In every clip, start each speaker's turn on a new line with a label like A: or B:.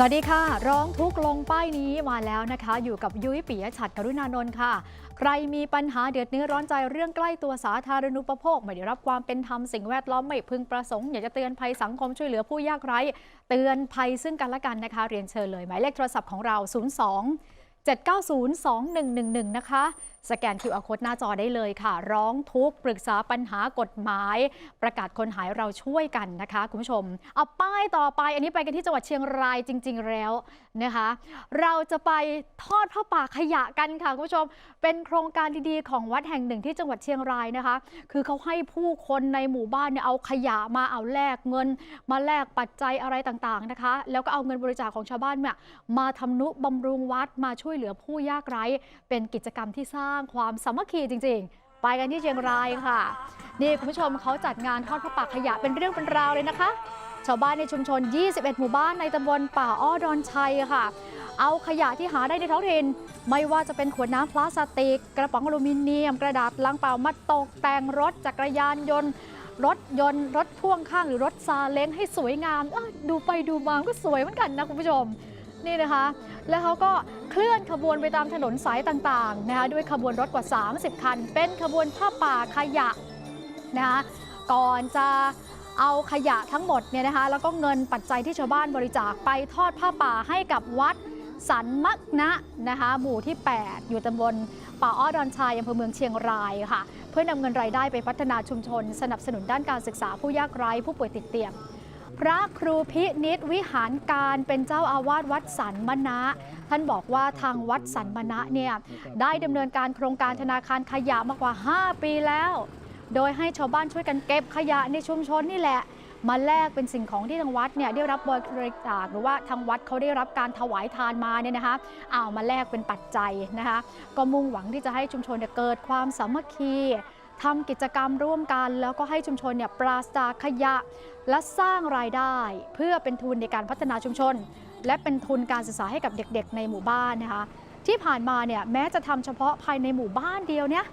A: สวัสดีค่ะ ร้องทุกลงป้ายนี้มาแล้วนะคะ อยู่กับยุ้ยปิยะฉัตรกรุณานนท์ค่ะ ใครมีปัญหาเดือดเนื้อร้อนใจเรื่องใกล้ตัวสาธารณูปโภค ไม่ได้รับความเป็นธรรมสิ่งแวดล้อมไม่พึงประสงค์อยากจะเตือนภัยสังคมช่วยเหลือผู้ยากไร้ เตือนภัยซึ่งกันและกันนะคะ เรียนเชิญเลยหมายเลขโทรศัพท์ของเรา 02 7902111 นะคะ สแกน QR Code หน้าจอได้เลยค่ะ ร้องทุกข์ปรึกษาปัญหากฎหมาย ประกาศคนหายเราช่วยกันนะคะ คุณผู้ชม เอาป้ายต่อไป อันนี้ไปกันที่จังหวัดเชียงรายจริง ๆ แล้วนะคะ เราจะไปทอดผ้าป่าขยะกันค่ะคุณผู้ชม เป็นโครงการดีๆ ของวัดแห่งหนึ่งที่จังหวัดเชียงรายนะคะ คือเขาให้ผู้คนในหมู่บ้านเนี่ยเอาขยะมาเอาแลกเงิน มาแลกปัจจัยอะไรต่างๆนะคะ แล้วก็เอาเงินบริจาคของชาวบ้านเนี่ยมาทำนุบำรุงวัดมาช่วยเหลือผู้ยากไร้ เป็นกิจกรรมที่สร้างความสามัคคีจริง ๆ ไปกันที่เชียงรายค่ะ นี่คุณผู้ชมเขาจัดงานทอดพระป่าขยะเป็นเรื่องเป็นราวเลยนะคะ ชาวบ้านในชุมชน 21 หมู่บ้านในตำบลป่าอ้อดอนชัยค่ะ เอาขยะที่หาได้ในท้องถิ่นไม่ว่าจะเป็นขวดน้ำพลาสติก กระป๋องอลูมิเนียม กระดาษลังเปล่ามาตกแต่งรถจักรยานยนต์รถยนต์รถพ่วงข้างหรือรถซาเล้งให้สวยงามดูไปดูมาก็สวยเหมือนกันนะคุณผู้ชม นี่นะคะ แล้วเขาก็เคลื่อนขบวนไปตามถนนสายต่างๆนะคะด้วยขบวนรถกว่า 30 คัน เป็นขบวนผ้าป่าขยะนะคะก่อนจะเอาขยะทั้งหมดเนี่ยนะคะแล้วก็เงินปัจจัยที่ชาวบ้านบริจาคไปทอดผ้าป่าให้กับวัดสันมักนะนะคะหมู่ที่ 8 อยู่ตำบลป่าอ้อดอนชัยอำเภอเมืองเชียงรายค่ะ เพื่อนำเงินรายได้ไปพัฒนาชุมชน สนับสนุนด้านการศึกษาผู้ยากไร้ผู้ป่วยติดเตียง พระครูพินิษวิหารการเป็นเจ้าอาวาสวัดสันมณะท่านบอกว่าทางวัดสันมณะเนี่ยได้ดำเนินการโครงการธนาคารขยะมากว่า 5 ปีแล้ว โดยให้ชาวบ้านช่วยกันเก็บขยะในชุมชนนี่แหละ มาแลกเป็นสิ่งของที่ทางวัดเนี่ยได้รับบริจาคหรือว่าทางวัดเขาได้รับการถวายทานมาเนี่ยนะคะเอามาแลกเป็นปัจจัยนะคะ ก็มุ่งหวังที่จะให้ชุมชนเนเกิดความสามัคคี ทำกิจกรรมร่วมกัน แล้วก็ให้ชุมชนเนี่ยปราศจากขยะ และสร้างรายได้ เพื่อเป็นทุนในการพัฒนาชุมชน และเป็นทุนการศึกษาให้กับเด็กๆ ในหมู่บ้านนะคะที่ผ่านมาเนี่ยแม้จะทำเฉพาะภายในหมู่บ้านเดียวเนี่ย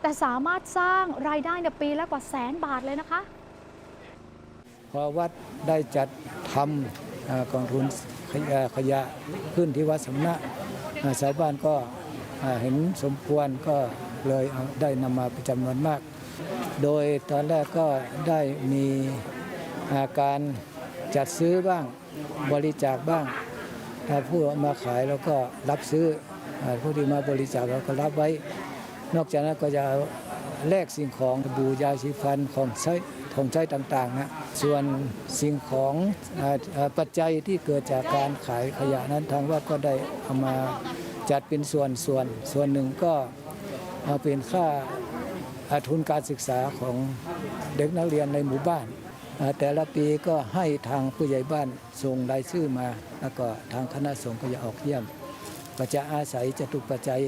A: แต่สามารถสร้างรายได้ในปีละกว่าแสนบาทเลยนะคะ
B: พอวัดได้จัดทำอ่ากองทุนขยะขยะขึ้นที่วัดสำนักชาวบ้านก็เห็นสมควรก็ เลยเได้นำมาเป็นจำนวนมาก โดยตอนแรกก็ได้มีาการจัดซื้อบ้างบริจาคบ้างถ้าผู้มาขายเราก็รับซื้อผู้ที่มาบริจาคเราก็รับไว้ นอกจากนั้นก็จะแลกสิ่งของบูยาสีฟันของใช้ของใช้ต่างๆนะส่วนสิ่งของอปัจจัยที่เกิดจากการขายขยะนั้นทางวัดก็ได้เอามาจัดเป็นส่วนส่วนส่วนหนึ่งก็ เอาเป็นค่าอ่าทุนการศึกษาของเด็กนักเรียนในหมู่บ้าน แต่ละปีก็ให้ทางผู้ใหญ่บ้านส่งรายชื่อมา แล้วก็ทางคณะสงฆ์ก็จะออกเยี่ยม ก็จะอาศัยจตุปัจจัย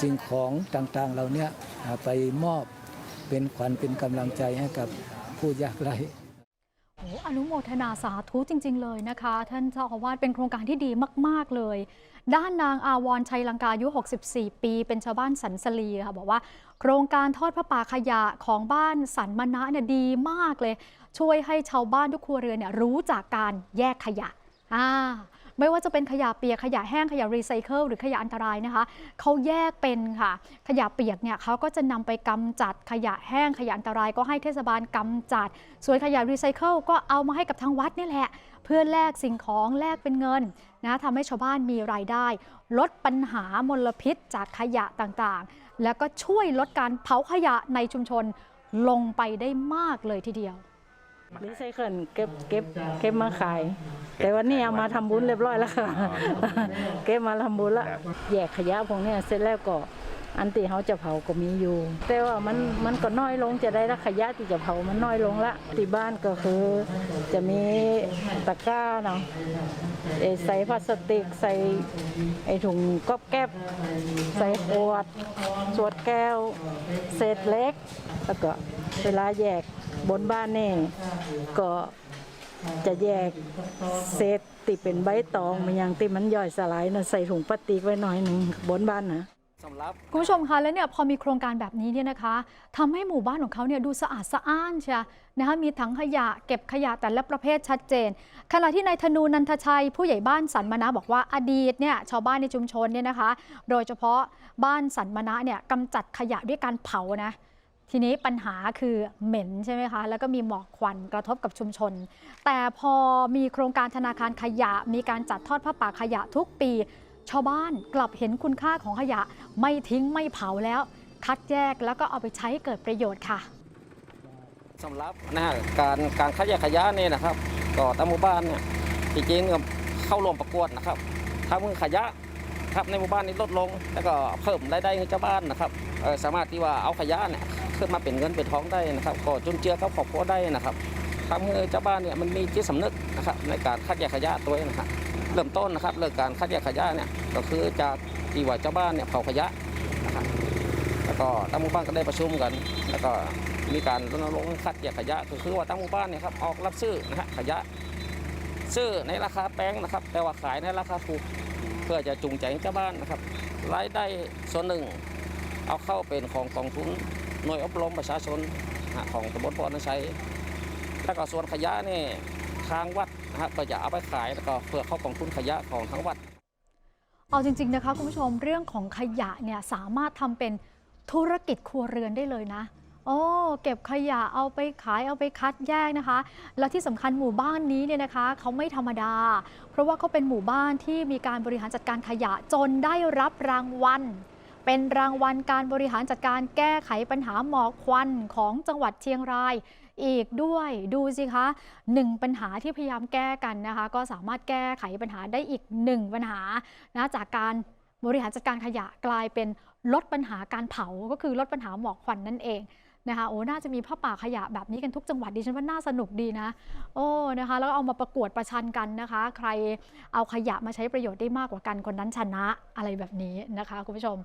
B: สิ่งของต่างๆเหล่านี้อ่าไปมอบเป็นขวัญเป็นกำลังใจให้กับผู้ยากไร้
A: อนุโมทนาสาธุจริง ๆ เลยนะคะ ท่านเจ้าอาวาสเป็นโครงการที่ดีมาก ๆ เลย ด้านนางอาวรชัยลังกาอายุ 64 ปี เป็นชาวบ้านสันสลีค่ะบอกว่าโครงการทอดพระป่าขยะของบ้านสันมณะเนี่ยดีมากเลย ช่วยให้ชาวบ้านทุกครัวเรือนเนี่ยรู้จากการแยกขยะอ่า ไม่ว่าจะเป็นขยะเปียกขยะแห้งขยะรีไซเคิลหรือขยะอันตรายนะคะเขาแยกเป็นค่ะ ขยะเปียกเนี่ยเขาก็จะนำไปกำจัดขยะแห้งขยะอันตรายก็ให้เทศบาลกำจัด ส่วนขยะรีไซเคิลก็เอามาให้กับทางวัดนี่แหละ เพื่อแลกสิ่งของแลกเป็นเงินนะทำให้ชาวบ้านมีรายได้ ลดปัญหามลพิษจากขยะต่างๆ แล้วก็ช่วยลดการเผาขยะในชุมชนลงไปได้มากเลยทีเดียว
C: รีไซเคิลเก็บเก็บเก็บมาขาย แต่วันนี้เอามาทำบุญเรียบร้อยแล้วค่ะ เก็บมาทำบุญละแยกขยะพวกเนี้ยเสร็จแล้วก็อันที่เขาจะเผาก็มีอยู่ แต่ว่ามันมันก็น้อยลงจะได้ละขยะที่จะเผามันน้อยลงละที่บ้านก็คือ จะมีตะกร้าเนาะเอ่อใส่พลาสติกใส่ไอ้ถุงก๊อบแก๊บใส่ขวดสวดแก้ว เศษเล็ก แล้วก็เวลาแยก บนบ้านนี่ก็จะแยกเศษติเป็นใบตองมันยังติมันย่อยสลายนะใส่ถุงพลาสติกไว้หน่อยหนึ่งบนบ้านนะ
D: สำหรับ
A: คุณผู้ชมคะแล้วเนี่ยพอมีโครงการแบบนี้เนี่ยนะคะทำให้หมู่บ้านของเขาเนี่ยดูสะอาดสะอ้านเชียนะคะมีถังขยะเก็บขยะแต่ละประเภทชัดเจน ขณะที่นายธนูนันทชัย ผู้ใหญ่บ้านสันมณะบอกว่าอดีตเนี่ยชาวบ้านในชุมชนเนี่ยนะคะ โดยเฉพาะบ้านสันมณะเนี่ยกำจัดขยะด้วยการเผานะ ทีนี้ปัญหาคือเหม็นใช่ไหมคะ แล้วก็มีหมอกควันกระทบกับชุมชน แต่พอมีโครงการธนาคารขยะ มีการจัดทอดผ้าป่าขยะทุกปี ชาวบ้านกลับเห็นคุณค่าของขยะ ไม่ทิ้งไม่เผาแล้ว คัดแยกแล้วก็เอาไปใช้ใเกิดประโยชน์ค่ะ
D: สำหรับนะการการคัดแยกขยะนี่นะครับก็ตามหมู่บ้านเนี่ยจริงๆก็เข้าร่วมประกวดนะครับถ้ามือขยะครับในหมู่บ้านนี้ลดลง แล้วก็เพิ่มรายได้ให้เจ้าบ้านนะครับสามารถที่ว่าเอาขยะเนี่ย ขึ้นมาเป็นเงินเป็นท้องได้นะครับก็จุนเจือกับครอบครัวได้นะครับทำให้เจ้าบ้านเนี่ยมันมีจิตสำนึกนะครับในการคัดแยกขยะตัวเองนะครับเริ่มต้นนะครับเรื่องการคัดแยกขยะเนี่ยก็คือจากที่ว่าเจ้าบ้านเนี่ยเผาขยะนะครับแล้วก็ตั้งหมู่บ้านก็ได้ประชุมกัน แล้วก็มีการรณรงค์คัดแยกขยะก็คือว่าตั้งหมู่บ้านเนี่ยครับออกรับซื้อนะฮะขยะซื้อในราคาแพงนะครับ แต่ว่าขายในราคาถูกเพื่อจะจูงใจให้เจ้าบ้านนะครับรายได้ส่วนหนึ่งเอาเข้าเป็นของกองทุน หน่วยอบรมประชาชนของตำบลพรนชัยแล้วก็ส่วนขยะนี่ทางวัดนะฮะก็จะเอาไปขายแล้วก็เพื่อเข้ากองทุนขยะของทางวัด
A: เอาจริง ๆนะคะคุณผู้ชมเรื่องของขยะเนี่ยสามารถทำเป็นธุรกิจครัวเรือนได้เลยนะโอ้เก็บขยะเอาไปขายเอาไปคัดแยกนะคะ แล้วที่สำคัญหมู่บ้านนี้เนี่ยนะคะเขาไม่ธรรมดา เพราะว่าเขาเป็นหมู่บ้านที่มีการบริหารจัดการขยะจนได้รับรางวัล เป็นรางวัลการบริหารจัดการแก้ไขปัญหาหมอกควันของจังหวัดเชียงรายอีกด้วยดูสิคะหนึ่งปัญหาที่พยายามแก้กันนะคะ ก็สามารถแก้ไขปัญหาได้อีกหนึ่งปัญหานะจากการบริหารจัดการขยะกลายเป็นลดปัญหาการเผาก็คือลดปัญหาหมอกควันนั่นเองนะคะโอ้น่าจะมีผ้าป่าขยะแบบนี้กันทุกจังหวัดดิฉันว่าน่าสนุกดีนะ โอ้นะคะแล้วก็เอามาประกวดประชันกันนะคะ ใครเอาขยะมาใช้ประโยชน์ได้มากกว่ากันคนนั้นชนะอะไรแบบนี้นะคะคุณผู้ชม